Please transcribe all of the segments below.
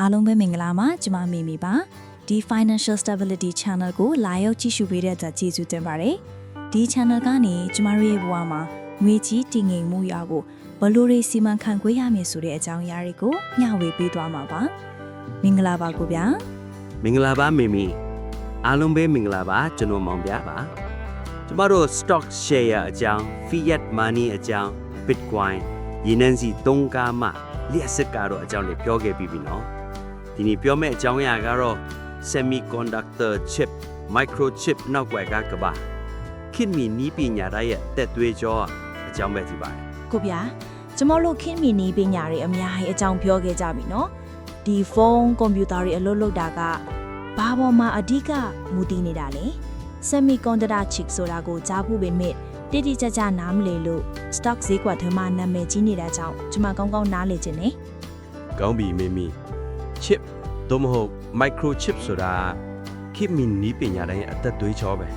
အားလုံးပဲမင်္ဂလာပါကျမမေမီပါဒီ Financial Stability Channel ကိုလာရောက်ကြည့်ရှုပေးတဲ့အတွက်ကျေးဇူးတင်ပါတယ်ဒီ channel ကနေကျမတို့ရဲ့ဘဝမှာငွေကြီးတည်ငြိမ်မှုရဖို့ဘယ်လိုတွေစီမံခန့်ခွဲရမည်ဆိုတဲ့အကြောင်းအရာတွေကိုမျှဝေပေးသွားမှာပါမင်္ဂလာပါကိုဗျာမင်္ဂလာပါမေမီအားလုံးပဲမင်္ဂလာပါကျွန်တော်မောင်ပြပါကျမတို့ stock share အကြောင်း fiat money အကြောင်း bitcoin ရင်းနှန်းစီသုံးကားမှလျှက်စစ်ကားတော့အကြောင်းလေးပြောခဲ့ပြီးပြီနော် ဒီနေ့ပြောမယ့်အကြောင်းအရာကတော့ semiconductor chip microchip နောက်ွယ်ကကပါခင်မီနီးပညာရရဲ့တက်သွေးကြောအကြောင်းပဲဒီပါတယ်ကိုဗျာကျမတို့ခင်မီနီးပညာတွေအများကြီးအကြောင်းပြောခဲ့ကြပြီနော်ဒီဖုန်းကွန်ပျူတာတွေအလုပ်လုပ်တာကဘာပေါ်မှာအဓိကမူတည်နေတာလဲ semiconductor chip ဆိုတာကိုကြားဖို့ပေမဲ့တိတိကျကျနားမလည်လို့ stock ဈေးကွက်ထဲမှာနာမည်ကြီးနေတာကြောင့်ကျမကောင်းကောင်းနားလည်ခြင်းနဲ့ကောင်းပြီမေမီ chip သို့မဟုတ် microchip ဆိုတာခေတ်မီနီးပညာတိုင်းရဲ့အသက်သွေးချောပဲ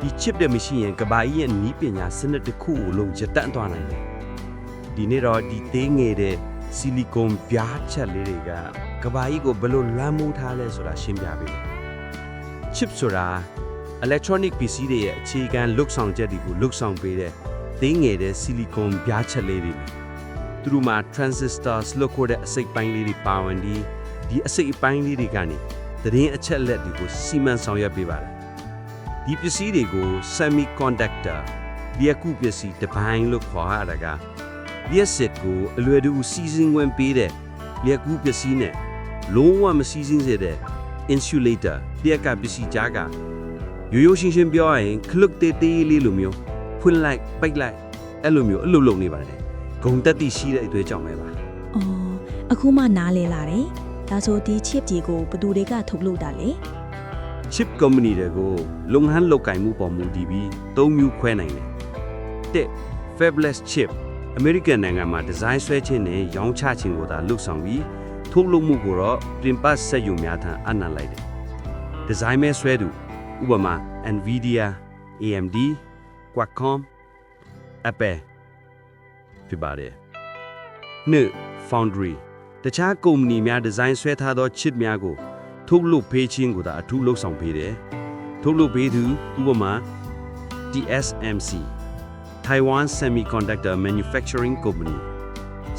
ဒီ chip တဲ့မရှိရင်ကဘာကြီးရဲ့နီးပညာစနစ်တစ်ခုကိုလုံးရတန့်သွားနိုင်တယ်ဒီနေ့တော့ဒီသေးငယ်တဲ့ဆီလီကွန်ပြားချက်လေးတွေကကဘာကြီးကိုဘယ်လိုလွှမ်းမိုးထားလဲဆိုတာရှင်းပြပေးမယ် chip ဆိုတာ electronic PC တွေရဲ့အခြေခံလုတ်ဆောင်ချက်တွေကိုလုတ်ဆောင်ပေးတဲ့သေးငယ်တဲ့ဆီလီကွန်ပြားချက်လေးတွေပဲ သူတို့မှာ transistors လို့ခေါ်တဲ့အစိတ်ပိုင်းလေးတွေပါဝင်ပြီးဒီအစိတ်အပိုင်းလေးတွေကနေသတင်းအချက်အလက်တွေကိုစီမံဆောင်ရွက်ပေးပါတယ်ဒီပစ္စည်းတွေကို semiconductor လျှက်ကူပစ္စည်းတစ်ပိုင်းလို့ခေါ်ရတာကလျှက်စစ်ကိုအလွယ်တကူစီစဉ်ဝင်ပေးတဲ့လျှက်ကူပစ္စည်းနဲ့လုံးဝမစီစဉ်စေတဲ့ insulator လျှက်ကပစ္စည်းကြားကရိုးရိုးရှင်းရှင်းပြောရရင်ခလုတ်တေးသေးလေးလိုမျိုးဖွင့်လိုက်ပိတ်လိုက်အဲ့လိုမျိုးအလုပ်လုပ်နေပါတယ် ဂုံတက်တိရှိတဲ့အတွေ့အကြောင်းပဲပါ။အော်အခုမှနားလည်လာတယ်။ဒါဆိုဒီ chip တွေကိုဘယ်သူတွေကထုတ်လုပ်တာလဲ chip company တွေကိုလုပ်ငန်းလုပ်ကင်မှုပေါ်မူတည်ပြီးသုံးမျိုးခွဲနိုင်တယ်တစ် fabless chip American နိုင်ငံမှာဒီဇိုင်းဆွဲခြင်းနဲ့ရောင်းချခြင်းကိုသာလုပ်ဆောင်ပြီးထုတ်လုပ်မှုကိုတော့ပြင်ပစက်ရုံများထံအနှံလိုက်တယ်ဒီဇိုင်းမဲဆွဲသူဥပမာ Nvidia AMD Qualcomm Apple ဖြစ်ပါတယ်နှစ် foundry တခြားကုမ္ပဏီများဒီဇိုင်းဆွဲထားသော chip များကို ထုတ်လုပ်ပေးခြင်းကိုသာအထူးလှုပ်ဆောင်ပေးတယ်။ထုတ်လုပ်ပေးသူဥပမာ TSMC Taiwan Semiconductor Manufacturing Company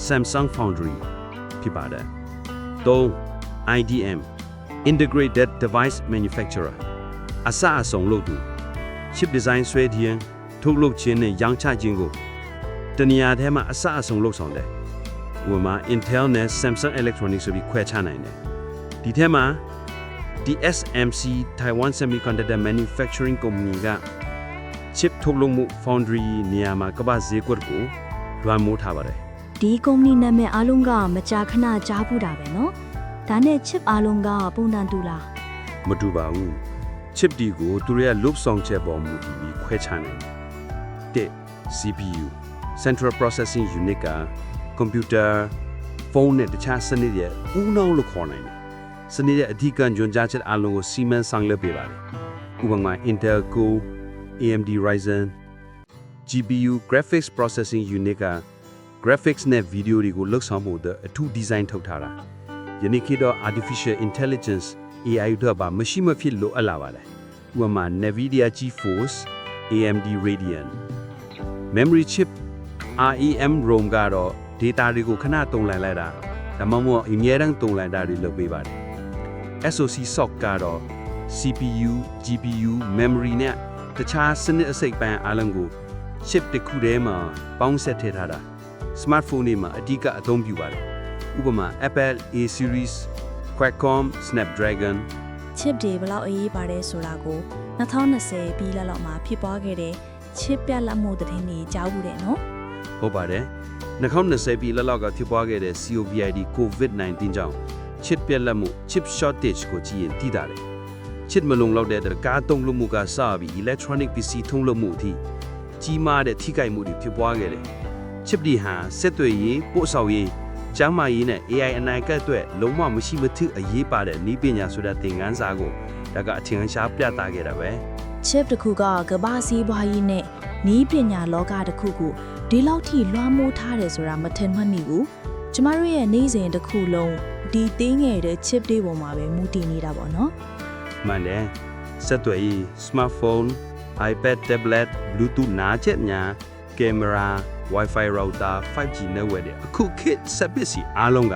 Samsung Foundry ဖြစ်ပါတယ်။3 IDM Integrated Device Manufacturer အစအဆုံးလုပ်သူ chip design ဆွဲခြင်းထုတ်လုပ်ခြင်းနဲ့ရောင်းချခြင်းကို တနေရာထဲမှာအစအဆုံးလုပ်ဆောင်တယ်။ဥပမာ Intel နဲ့ Samsung Electronics ဆိုပြီးခွဲခြားနိုင်တယ်။ဒီထဲမှာ TSMC Taiwan Semiconductor Manufacturing Company က chip ထုတ်လုပ်မှု foundry နေရာမှာကမ္ဘာဈေးကွက်ကိုလွှမ်းမိုးထားပါတယ်။ဒီကုမ္ပဏီနာမည်အားလုံးကမကြာခဏကြားဘူးတာပဲနော်။ဒါနဲ့ chip အားလုံးကပုံတန်တူလားမတူပါဘူး chip ဒီကိုသူတို့ရဲ့လုတ်ဆောင်ချက်ပေါ်မူတည်ပြီးခွဲခြားနိုင်တယ်တစ် CPU Central Processing Unit က computer ဖုန်းနဲ့တခြားစနစ်ရဲ့ဦးနှောင်းလို့ခေါ်နိုင်တယ်စနစ်ရဲ့အဓိကညွှန်ကြားချက်အလုံးကိုစီမံဆောင်ရွက်ပေးပါတယ်ဥပမာ Intel Core AMD Ryzen GPU Graphics Processing Unit က graphics နဲ့ video တွေကိုလှုပ်ဆောင်မှုအတွက်အထူး design ထုတ်ထားတာယနေ့ခေတ်တော့ artificial intelligence AI တို့ပါမရှိမဖြစ်လိုအပ်လာပါတယ်ဥပမာ Nvidia GeForce AMD Radeon memory chip RAM ROM ကတော့ data တွေကိုခဏတုံလိုက်လိုက်တာဒါမှမဟုတ်အမြဲတမ်းတုံလိုက်တာတွေလုပ်ပေးပါတယ် SoC SOC ကတော့ CPU GPU memory နဲ့တခြားစနစ်အစိတ်ပိုင်းအားလုံးကို chip တစ်ခုထဲမှာပေါင်းဆက်ထည့်ထားတာ smartphone တွေမှာအဓိကအသုံးပြုပါတယ်ဥပမာ Apple A series Qualcomm Snapdragon ။ chip တွေဘယ်လောက်အရေးပါတယ်ဆိုတာကို2020ပြီးလက်လောက်မှာဖြစ်ပွားခဲ့တဲ့ chip ပြတ်လတ်မှုသတင်းတွေကြားဘူးတယ်နော် ဟုတ်ပါတယ်2020ပြည်လက်လောက်ကဖြစ်ပွားခဲ့တဲ့ COVID COVID-19 ကြောင့် chip ပြတ်လတ်မှု chip shortage ကိုကြည့်ရင်သိတာတယ် chip မလုံလောက်တဲ့တကားတုံးလို့မှုကစပြီး electronic PC ထုံးလို့မှုအထိကြီးမားတဲ့ထိခိုက်မှုတွေဖြစ်ပွားခဲ့တယ် chip ဒီဟာဆက်သွယ်ရေးပို့ဆောင်ရေးကျန်းမာရေးနဲ့ AI အနိုင်ကတ်အတွက်လုံးဝမရှိမထိအရေးပါတဲ့နည်းပညာဆိုတဲ့သင်ခန်းစာကိုဒါကအထင်ရှားပြသခဲ့တာပဲ chip တစ်ခုကကမ္ဘာစီးပွားရေးနဲ့နီးပညာလောကတစ်ခုကို ဒီလောက်ထိလွှမ်းမိုးထားတယ်ဆိုတာမထင်မှတ်မိဘူးကျမတို့ရဲ့နေ့စဉ်တစ်ခုလုံးအဓဒီသေးငယ်တဲ့ chip တွေပေါ်မှာပဲမူတည်နေတာပေါ့နော်မှန်တယ်ဆက်သွယ်ရေး smartphone iPad tablet bluetooth နားချက်များကင်မရာ wifi router 5G network တွေအခုခေတ်စက်ပစ္စည်းအားလုံးက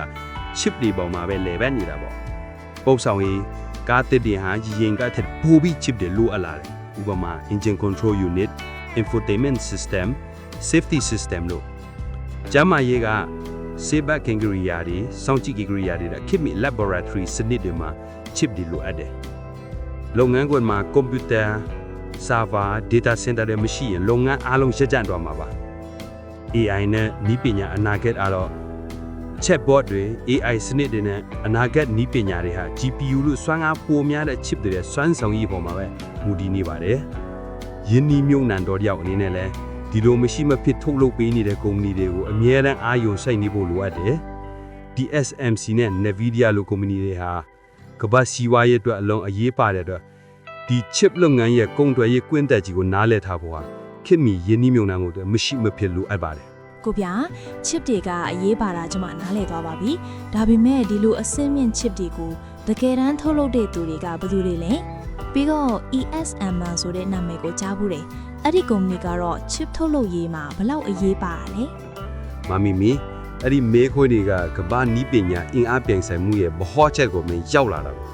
chip တွေပေါ်မှာပဲလဲပတ်နေတာပေါ့ပုံဆောင်ရေးကားတစ်တွေဟာရင်ကထက်ပိုပြီး chip တွေလိုအပ်လာတယ်ဥပမာ engine control unit infotainment system safety system လို့ကျမ်းမာရေးက saber category ရာတွေစောင့်ကြည့် category ရာတွေဒါခေတ်မီ laboratory စနစ်တွေမှာ chip တွေလိုအပ်တယ်လုပ်ငန်းခွင်မှာကွန်ပျူတာ server data center တွေမရှိရင်လုပ်ငန်းအားလုံးရှက်ကြံ့သွားမှာပါ AI နဲ့ဤပညာအနာဂတ်အားတော့ chatbot တွေ AI စနစ်တွေနဲ့အနာဂတ်ဤပညာတွေဟာ GPU လို့စွမ်းအားပိုများတဲ့ chip တွေရဲ့စွမ်းဆောင်ရည်ပေါ်မှာပဲမူတည်နေပါတယ်ယင်းဤမြုံနံတော်တယောက်အနေနဲ့လည်း ဒီလိုမရှိမဖြစ်ထုတ်လုပ်ပေးနေတဲ့ကုမ္ပဏီတွေကိုအမြဲတမ်းအာရုံစိုက်နေဖို့လိုအပ်တယ် DSMC နဲ့ Nvidia လိုကုမ္ပဏီတွေဟာကမ္ဘာစီးပွားရေးအတွက်အလုံးအရေးပါတဲ့အတွက်ဒီ chip လုပ်ငန်းရဲ့ကုန်သွယ်ရေးကွင်းသက်ကြီးကိုနားလည်ထားဖို့ဟာခေတ်မီယင်းနှီးမြှုပ်နှံမှုတွေမရှိမဖြစ်လိုအပ်ပါတယ်ကိုဗျာ chip တွေကအရေးပါတာကျွန်မနားလည်သွားပါပြီဒါပေမဲ့ဒီလိုအစင်းမြင့် chip တွေကိုတကယ်တမ်းထုတ်လုပ်တဲ့သူတွေကဘယ်သူတွေလဲပြီးတော့ ESM ဆိုတဲ့နာမည်ကိုကြားဘူးတယ် အဲ့ဒီကုမ္ပဏီကတော့ chip ထုတ်လုပ်ရေးမှာဘယ်လောက်အရေးပါတာလဲမမီမီအဲ့ဒီမေခွေးတွေကကမ္ဘာနီးပညာအင်အားပြိုင်ဆိုင်မှုရဲ့ဘဟောချက်ကိုမင်းရောက်လာတာပေါ့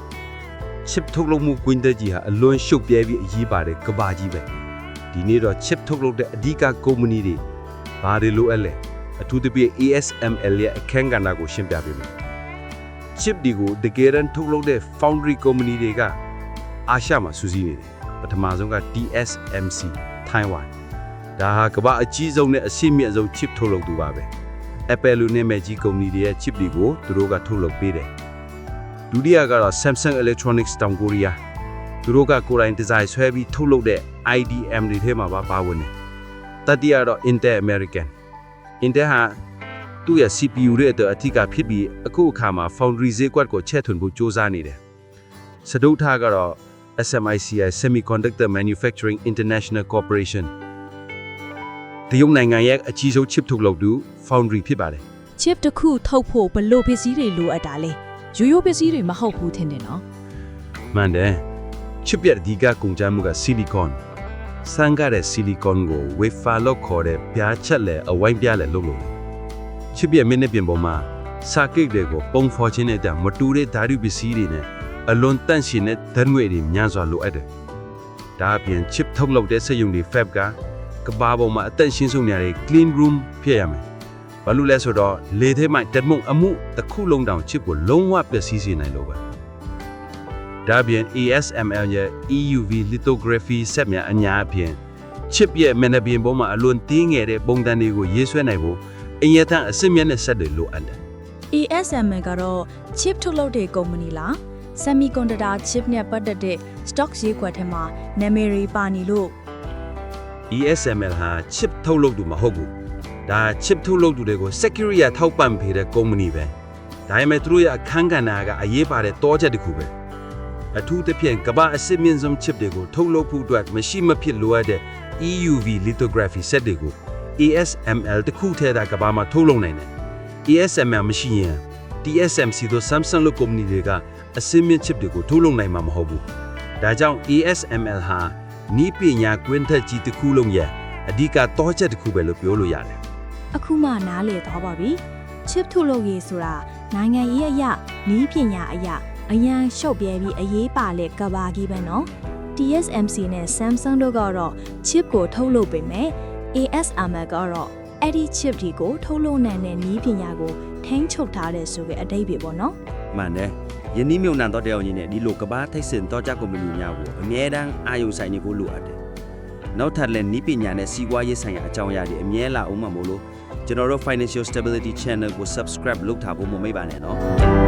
chip ထုတ်လုပ်မှုကွင်းသက်ကြီးဟာအလွန်ရှုပ်ပြဲပြီးအရေးပါတဲ့ကမ္ဘာကြီးပဲဒီနေ့တော့ chip ထုတ်လုပ်တဲ့အဓိကကုမ္ပဏီတွေဘာတွေလိုအပ်လဲအထူးသဖြင့် ASML ရဲ့အခန်းကဏ္ဍကိုရှင်းပြပေးမယ် chip တွေကိုတကယ်တမ်းထုတ်လုပ်တဲ့ foundry company တွေကအာရှမှာစူးစီးနေတယ်ပထမဆုံးက TSMC Taiwan ဒါဟာကမ္ဘာအကြီးဆုံးနဲ့အရှိမြင့်ဆုံး chip ထုတ်လုပ်သူပါပဲ Apple လိုနဲ့မဲ့ကြီးကုမ္ပဏီတွေရဲ့ chip တွေကိုသူတို့ကထုတ်လုပ်ပေးတယ်ဒုတိယကတော့ Samsung Electronics တောင်ကိုရီးယားသူတို့ကကိုယ်တိုင်ဒီဇိုင်းဆွဲပြီးထုတ်လုပ်တဲ့ IDM တွေထဲမှာပါပါဝင်တယ်တတိယတော့ Intel American Intel ဟာသူ့ရဲ့ CPU တွေအတွက်အထူးကဖြစ်ပြီးအခုအခါမှာ foundry ဈေးကွက်ကိုချဲ့ထွင်ဖို့စ조사နေတယ်စဒုထကတော့ SMICI Semiconductor Manufacturing International Corporation တရုတ်နိုင်ငံရဲ့အကြီးဆုံး chip ထုတ်လုပ်သူ foundry ဖြစ်ပါတယ် chip တစ်ခုထုတ်ဖို့ဘလို့ပစ္စည်းတွေလိုအပ်တာလဲရိုးရိုးပစ္စည်းတွေမဟုတ်ဘူးထင်တယ်နော်မှန်တယ် chip ရဲ့အဓိကကုန်ကြမ်းမှုက silicon စမ်းကားတဲ့ silicon ကို wafer လို့ခေါ်တဲ့ပြားချက်လဲအဝိုင်းပြားလဲလုပ်လို့တယ် chip ရဲ့မင်းနဲ့ပြင်ပေါ်မှာ circuit တွေကိုပုံဖော်ခြင်းနဲ့တည်းမတူတဲ့ဓာတ်ပစ္စည်းတွေနဲ့ အလွန်တန့်ရှင်းတဲ့ဓာတ်ငွေတွေများစွာလိုအပ်တယ်ဒါအပြင် chip ထုတ်လုပ်တဲ့စက်ရုံတွေ fab ကကဘာပေါ်မှာအသက်ရှင်းဆုံးနေရတဲ့ clean room ဖြစ်ရမယ်ဘာလို့လဲဆိုတော့လေထဲမှာတက်မုံအမှုတစ်ခုလုံးတောင် chip ကိုလုံးဝပျက်စီးစေနိုင်လို့ပဲဒါပြင် ASML ရဲ့ EUV lithography စက်များအညာအပြင် chip ရဲ့မျက်နှာပြင်ပေါ်မှာအလွန်သေးငယ်တဲ့ပုံသဏ္ဍာန်တွေကိုရေးဆွဲနိုင်ဖို့အင်ရထန်အစစ်မြတ်တဲ့စက်တွေလိုအပ်တယ် ESM ကတော့ chip ထုတ်လုပ်တဲ့ကုမ္ပဏီလား semiconductor chip နဲ့ပတ်သက်တဲ့ stock ဈေးကွက်ထဲမှာနာမည်တွေပါနေလို့ ESML ဟာ chip ထုတ်လုပ်သူမဟုတ်ဘူးဒါ chip ထုတ်လုပ်သူတွေကို security ထောက်ပံ့ပေးတဲ့ကုမ္ပဏီပဲဒါပေမဲ့သူတို့ရဲ့အခန်းကဏ္ဍကအရေးပါတဲ့တောချက်တစ်ခုပဲအထူးသဖြင့်ကမ္ဘာအစစ်မြင့်ဆုံး chip တွေကိုထုတ်လုပ်ဖို့အတွက်မရှိမဖြစ်လိုအပ်တဲ့ EUV lithography စက်တွေကို ASML တစ်ခုထဲသာကမ္ဘာမှာထုတ်လုပ်နိုင်တယ် ASML မရှိရင် TSMC တို့ Samsung လို့ကုမ္ပဏီတွေက အစစ်မြင့် chip တွေကိုထုတ်လုပ်နိုင်မှာမဟုတ်ဘူးဒါကြောင့် ASML ဟာနီးပညာကွင်းထက်ကြီးတစ်ခုလုံးရဲ့အဓိကတောချက်တစ်ခုပဲလို့ပြောလို့ရတယ်အခုမှနားလည်သွားပါပြီ chip ထုတ်လုပ်ရေးဆိုတာနိုင်ငံရေးအရာနီးပညာအရာအရန်ရှုပ်ပြဲပြီးအရေးပါတဲ့ကဘာကြီးပဲနော် TSMC နဲ့ Samsung တို့ကတော့ chip ကိုထုတ်လုပ်ပေမဲ့ ASML ကတော့အဲ့ဒီ chip ဒီကိုထုတ်လုပ်နိုင်တဲ့နီးပညာကိုထိန်းချုပ်ထားတဲ့ဆိုတဲ့အတိတ်ပဲပေါ့နော်မှန်တယ် ယင်းနှီးမြုံနှံတော့တဲ့အောင်ကြီးနဲ့ဒီလိုကဘာထိုက်စင်တော့ကြကုမ္ပဏီများကိုအမြဲတမ်းအာရုံစိုက်နေဖို့လိုအပ်တယ်နောက်ထပ်လည်းနီးပညာနဲ့စီးပွားရေးဆိုင်ရာအကြောင်းအရာတွေအမြဲလာအောင်မှာမို့လို့ကျွန်တော်တို့ Financial Stability Channel ကို Subscribe လုပ်ထားဖို့မမေ့ပါနဲ့နော်